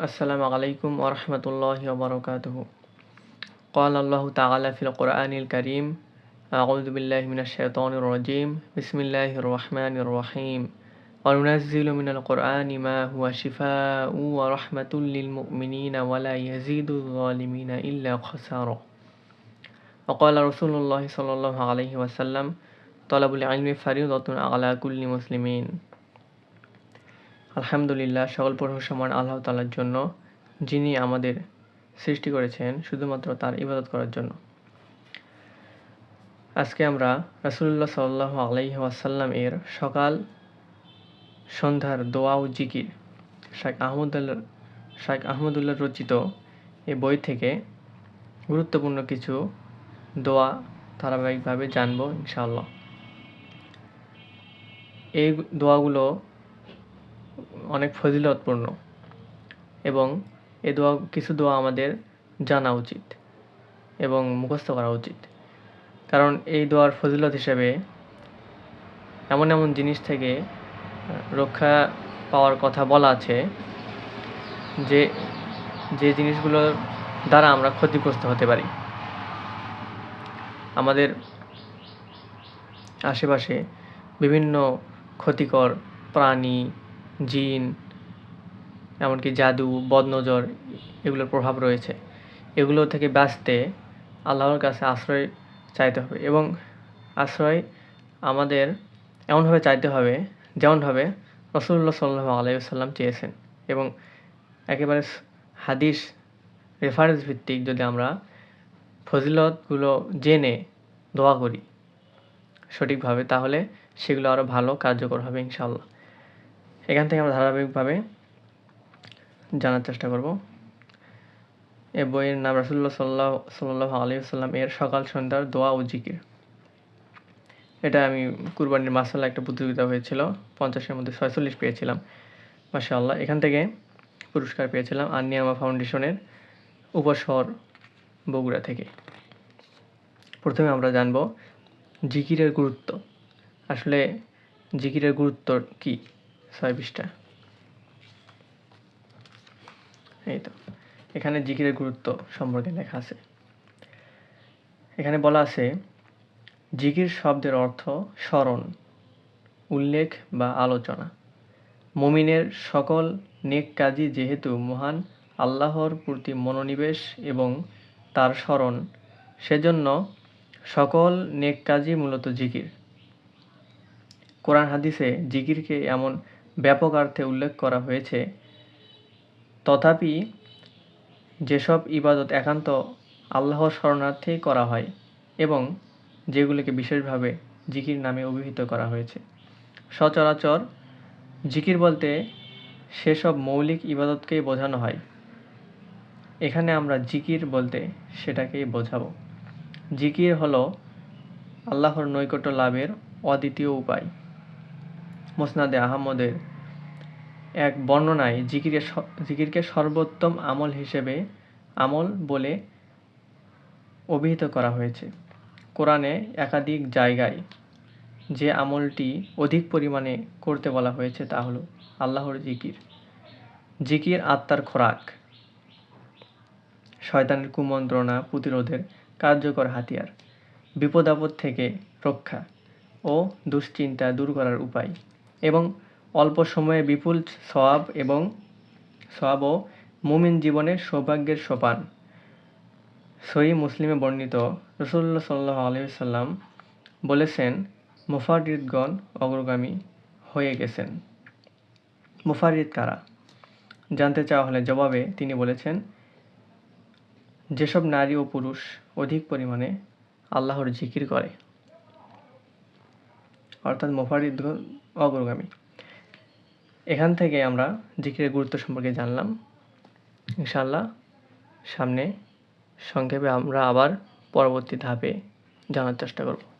السلام عليكم ورحمة الله وبركاته قال الله تعالى في القرآن الكريم أعوذ بالله من الشيطان الرجيم بسم الله الرحمن الرحيم وننزل من القرآن ما هو شفاء ورحمة للمؤمنين ولا يزيد الظالمين إلا خسارا وقال رسول الله صلى الله عليه وسلم طلب العلم فريضة على كل مسلمين আলহামদুলিল্লাহ, সকল প্রশংসমান আল্লাহ তালার জন্য, যিনি আমাদের সৃষ্টি করেছেন, শুধুমাত্র তার ইবাদত করার জন্য। আজকে আমরা রাসুল্লাহ সাল্লাহ আলাইহি ওয়াসাল্লাম এর সকাল সন্ধ্যার দোয়া ও জিকির শাইখ আহমদুল্লাহ শাইখ আহমদুল্লাহ রচিত এই বই থেকে গুরুত্বপূর্ণ কিছু দোয়া ধারাবাহিকভাবে জানব ইনশাআল্লাহ। এই দোয়াগুলো অনেক ফজিলতপূর্ণ এবং এ দোয়া, কিছু দোয়া আমাদের জানা উচিত এবং মুখস্থ করা উচিত। কারণ এই দোয়ার ফজিলত হিসেবে এমন এমন জিনিস থেকে রক্ষা পাওয়ার কথা বলা আছে যে যে জিনিসগুলোর দ্বারা আমরা ক্ষতিগ্রস্ত হতে পারি। আমাদের আশেপাশে বিভিন্ন ক্ষতিকর প্রাণী জিন, এমনকি জাদু, বদনজর এগুলোর প্রভাব রয়েছে। এগুলো থেকে বাঁচতে আল্লাহর কাছে আশ্রয় চাইতে হবে এবং আশ্রয় আমাদের এমনভাবে চাইতে হবে যেমনভাবে রসুল্লাহ সাল্লাহ আলাইসাল্লাম চেয়েছেন। এবং একেবারে হাদিস রেফারেন্স ভিত্তিক যদি আমরা ফজিলতগুলো জেনে দোয়া করি সঠিকভাবে, তাহলে সেগুলো আরও ভালো কার্যকর হবে ইনশাল্লাহ এখান থেকে আমরা ধারাবাহিকভাবে জানার চেষ্টা করব। এ বইয়ের নাম রাসুল্লাহ সাল্লাহ সাল্লাহ আলিয়াল্লাম এর সকাল সন্ধ্যার দোয়া ও জিকির। এটা আমি কুরবানির মাসাল্লাহ একটা প্রতিযোগিতা হয়েছিল, পঞ্চাশের মধ্যে ছয়চল্লিশ পেয়েছিলাম। মাসা আল্লাহ এখান থেকে পুরস্কার পেয়েছিলাম আনিয়ামা ফাউন্ডেশনের উপশহর বগুড়া থেকে। প্রথমে আমরা জানব জিকিরের গুরুত্ব। আসলে জিকিরের গুরুত্ব কী? ছয় পৃষ্ঠা। এই তো এখানে জিকিরের গুরুত্ব সম্পর্কে লেখা আছে। এখানে বলা আছে, জিকির শব্দের অর্থ স্মরণ, উল্লেখ বা আলোচনা। মমিনের সকল নেক কাজই যেহেতু মহান আল্লাহর প্রতি মনোনিবেশ এবং তার স্মরণ, সেজন্য সকল নেক কাজই মূলত জিকির। কোরআন হাদিসে জিকিরকে এমন ব্যাপক অর্থে উল্লেখ করা হয়েছে। তথাপি যেসব ইবাদত একান্ত আল্লাহর শরণার্থেই করা হয় এবং যেগুলিকে বিশেষভাবে জিকির নামে অভিহিত করা হয়েছে। সচরাচর জিকির বলতে সেসব মৌলিক ইবাদতকেই বোঝানো হয়। এখানে আমরা জিকির বলতে সেটাকেই বোঝাবো। জিকির হলো আল্লাহর নৈকট্য লাভের অদ্বিতীয় উপায়। মোসনাদে আহমদের এক বর্ণনায় জিকিরের জিকিরকে সর্বোত্তম আমল হিসেবে আমল বলে অভিহিত করা হয়েছে। কোরআনে একাধিক জায়গায় যে আমলটি অধিক পরিমাণে করতে বলা হয়েছে তা হলো আল্লাহর জিকির। জিকির আত্মার খোরাক, শয়তানের কুমন্ত্রণা, প্রতিরোধের কার্যকর হাতিয়ার, বিপদ আপদ থেকে রক্ষা ও দুশ্চিন্তা দূর করার উপায়। এবং অল্প সময়ে বিপুল সওয়াব এবং সওয়াব ও মুমিন জীবনের সৌভাগ্যের সোপান। সহি মুসলিমে বর্ণিত রসুল্লা সাল্লাহ আলহিসাল্লাম বলেছেন, মুফারিদগণ অগ্রগামী হয়ে গেছেন। মুফারিদ কারা? জানতে চাওয়া হলে জবাবে তিনি বলেছেন, যেসব নারী ও পুরুষ অধিক পরিমাণে আল্লাহর জিকির করে অর্থাৎ মোফারিদ অগ্রগামী। এখান থেকে আমরা জিকিরের গুরুত্ব সম্পর্কে জানলাম। ইনশাল্লাহ সামনে সংক্ষেপে আমরা আবার পরবর্তী ধাপে জানার চেষ্টা করব।